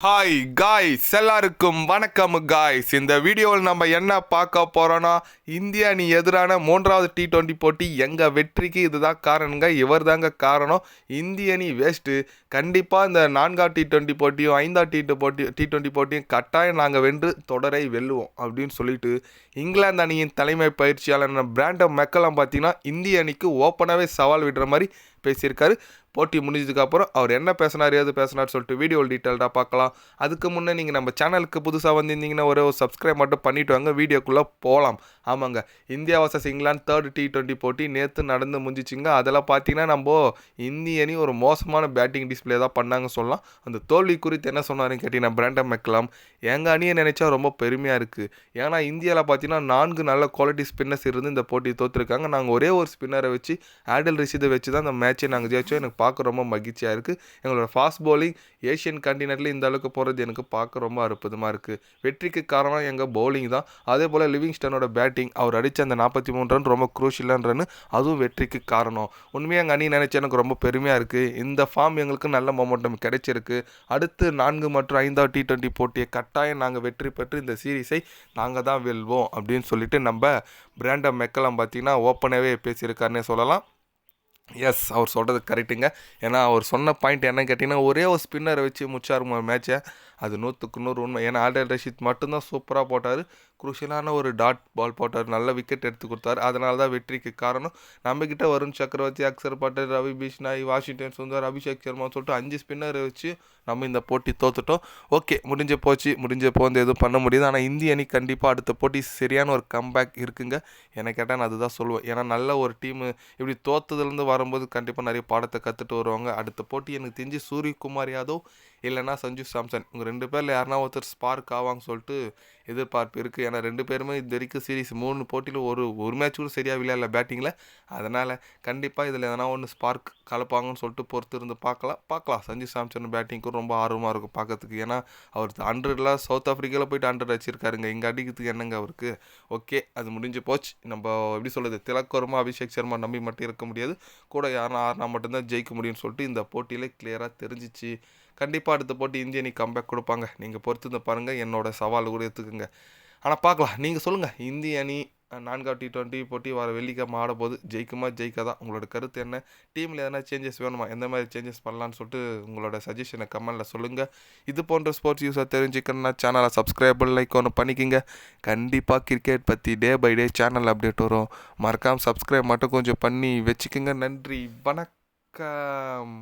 Hi guys எல்லாருக்கும் வணக்கம் guys இந்த வீடியோவில் நம்ம என்ன பார்க்க போகிறோன்னா இந்திய அணி எதிரான மூன்றாவது டி டுவெண்ட்டி போட்டி எங்கள் வெற்றிக்கு இதுதான் காரணங்க இவர் தாங்க காரணம். இந்திய அணி வேஸ்ட்டு கண்டிப்பாக இந்த நான்காவது டி டுவெண்ட்டி போட்டியும் ஐந்தாவது டி போட்டி டி ட்வெண்ட்டி போட்டியும் கட்டாயம் நாங்கள் வென்று தொடரை வெல்லுவோம் அப்படின்னு சொல்லிட்டு இங்கிலாந்து அணியின் தலைமை பயிற்சியாளர் பிராண்டம் மெக்கெல்லாம் பார்த்தீங்கன்னா இந்திய அணிக்கு ஓப்பனாகவே சவால் விடுற மாதிரி பேசியிருக்காரு. போட்டி முடிஞ்சதுக்கப்புறம் அவர் என்ன பேசினார் ஏது பேசினார் சொல்லிட்டு வீடியோ டீட்டெயில்டாக பார்க்கலாம். அதுக்கு முன்னே நீங்கள் நம்ம சேனலுக்கு புதுசாக வந்திருந்தீங்கன்னா ஒரே ஒரு சப்ஸ்கிரைப் மட்டும் பண்ணிட்டு வாங்க வீடியோக்குள்ளே போகலாம் ஆமாங்க India versus England third T twenty போட்டி நேற்று நடந்து முடிஞ்சிச்சுங்க. அதெல்லாம் பார்த்தீங்கன்னா நம்ம இந்திய அணி ஒரு மோசமான பேட்டிங் டிஸ்பிளே தான் பண்ணாங்க சொல்லலாம். அந்த தோல்வி குறித்து என்ன சொன்னாருன்னு கேட்டிங்கன்னா பிராண்டம் மெக்கலாம் எங்கள் அணியை நினச்சா ரொம்ப பெருமையாக இருக்குது ஏன்னா இந்தியாவில் பார்த்தீங்கன்னா நான்கு நல்ல குவாலிட்டி ஸ்பின்னர்ஸ் இருந்து இந்த போட்டி தோற்றுருக்காங்க நாங்கள் ஒரே ஒரு ஸ்பின்னரை வச்சு ஆடல் ரிசீதை வச்சு தான் அந்த மேட்சை நாங்கள் ஜெயிச்சோம். எனக்கு பார்க்க ரொம்ப மகிழ்ச்சியாக இருக்குது எங்களோட ஃபாஸ்ட் பவுலிங் ஏஷியன் கண்டினென்ட்டில் இந்த அளவுக்கு போகிறது எனக்கு பார்க்க ரொம்ப அற்புதமாக இருக்குது வெற்றிக்கு காரணம் எங்கள் பவுலிங் தான். அதே போல் லிவிங்ஸ்டனோட பேட்டிங் அவர் அடித்த அந்த நாற்பத்தி மூணு ரன் ரொம்ப குரூஷியலான ரன் அதுவும் வெற்றிக்கு காரணம். உண்மையாக எங்கள் அணி நினச்சி எனக்கு ரொம்ப பெருமையாக இருக்குது இந்த ஃபார்ம் எங்களுக்கு நல்ல மொமெண்டம் கிடைச்சிருக்கு. அடுத்து நான்கு மற்றும் ஐந்தாவது டி டுவெண்ட்டி போட்டியை கட்டாயம் நாங்கள் வெற்றி பெற்று இந்த சீரீஸை நாங்கள் தான் வெல்வோம் அப்படின்னு சொல்லிட்டு நம்ம பிராண்டம் மெக்கலாம் பார்த்தீங்கன்னா ஓப்பனாகவே பேசியிருக்காருன்னே சொல்லலாம். எஸ் அவர் சொல்கிறது கரெக்டுங்க ஏன்னா அவர் சொன்ன பாயிண்ட் என்னன்னு கேட்டிங்கன்னா ஒரே ஒரு ஸ்பின்னரை வச்சு முடிச்சார் மேட்ச்சை அது நூற்றுக்கு நூறு உண்மை. ஏன்னா ஆல்டர் ரஷீத் மட்டும்தான் சூப்பராக போட்டார். குருஷியலான ஒரு டாட் பால் போட்டார். நல்ல விக்கெட் எடுத்து கொடுத்தாரு. அதனால தான் வெற்றிக்கு காரணம். நம்மக்கிட்ட வருண் சக்கரவர்த்தி அக்சர் பட்டேல் ரவி பிஷ்னாய் வாஷிங்டன் சுந்தர் அபிஷேக் சர்மான்னு சொல்லிட்டு அஞ்சு ஸ்பின்னர் வச்சு நம்ம இந்த போட்டி தோத்துட்டோம். ஓகே முடிஞ்ச போச்சு. முடிஞ்ச போந்து எதுவும் பண்ண முடியுது. ஆனால் இந்திய அணி கண்டிப்பாக அடுத்த போட்டி சரியான ஒரு கம்பேக் இருக்குங்க. என்னை கேட்டால் நான் அதுதான் சொல்லுவேன். ஏன்னா நல்ல ஒரு டீமு இப்படி தோத்ததுலேருந்து வரும்போது கண்டிப்பாக நிறைய பாடத்தை கற்றுட்டு வருவாங்க. அடுத்த போட்டி எனக்கு தெரிஞ்சு சூரியகுமார் யாதவ் இல்லைன்னா சஞ்சு சாம்சன். இவங்க ரெண்டு பேரில் யாருனா ஒருத்தர் ஸ்பார்க் ஆவாங்க சொல்லிட்டு எதிர்பார்ப்பு இருக்குது ஏன்னா ரெண்டு பேருமே இது வரைக்கும் சீரிஸ் மூணு போட்டியில் ஒரு ஒரு மேட்ச் கூட சரியாக விளையாடல பேட்டிங்கில் அதனால் கண்டிப்பாக இதில் எதனா ஒன்று ஸ்பார்க் கலப்பாங்கன்னு சொல்லிட்டு பொறுத்து இருந்து பார்க்கலாம். பார்க்கலாம். சஞ்சு சாம்சன் பேட்டிங்க்கும் ரொம்ப ஆர்வமாக இருக்கும் பார்க்கறதுக்கு. ஏன்னா அவர் ஹண்ட்ரட்லாம் சவுத் ஆஃப்ரிக்காவில் போயிட்டு ஹண்ட்ரட் அடிச்சிருக்காருங்க. இங்கே அடிக்கிறதுக்கு என்னங்க அவருக்கு? ஓகே அது முடிஞ்சு போச்சு. நம்ம எப்படி சொல்கிறது திலக்கரமாக அபிஷேக் சர்மா நம்பி மட்டும் இருக்க முடியாது. கூட யாருனா ஆறுனா மட்டும்தான் ஜெயிக்க முடியும்னு சொல்லிட்டு இந்த போட்டியில் கிளியராக தெரிஞ்சிச்சு. கண்டிப்பாக அடுத்த போட்டி இந்திய அணி கம்பேக் கொடுப்பாங்க. நீங்கள் பொறுத்து இருந்து பாருங்கள் என்னோட சவால் கூட எடுத்துக்கோங்க. ஆனால் பார்க்கலாம். நீங்கள் சொல்லுங்கள் இந்திய அணி நான்காவது டி டுவெண்ட்டி போட்டி வர வெள்ளிக்கிழமை ஆட போது ஜெயிக்குமா ஜெயிக்காதா? உங்களோட கருத்து என்ன? டீமில் எதனா சேஞ்சஸ் வேணுமா? எந்த மாதிரி சேஞ்சஸ் பண்ணலான்னு சொல்லிட்டு உங்களோட சஜஷனை கமெண்டில் சொல்லுங்கள் இது போன்ற ஸ்போர்ட்ஸ் யூஸாக தெரிஞ்சுக்கணும்னா சேனலை சப்ஸ்கிரைப் லைக் ஒன்று பண்ணிக்கிங்க. கண்டிப்பாக கிரிக்கெட் பற்றி day by day channel update வரும். மறக்காமல் சப்ஸ்கிரைப் மட்டும் கொஞ்சம் பண்ணி வச்சுக்கோங்க. நன்றி. வணக்கம்.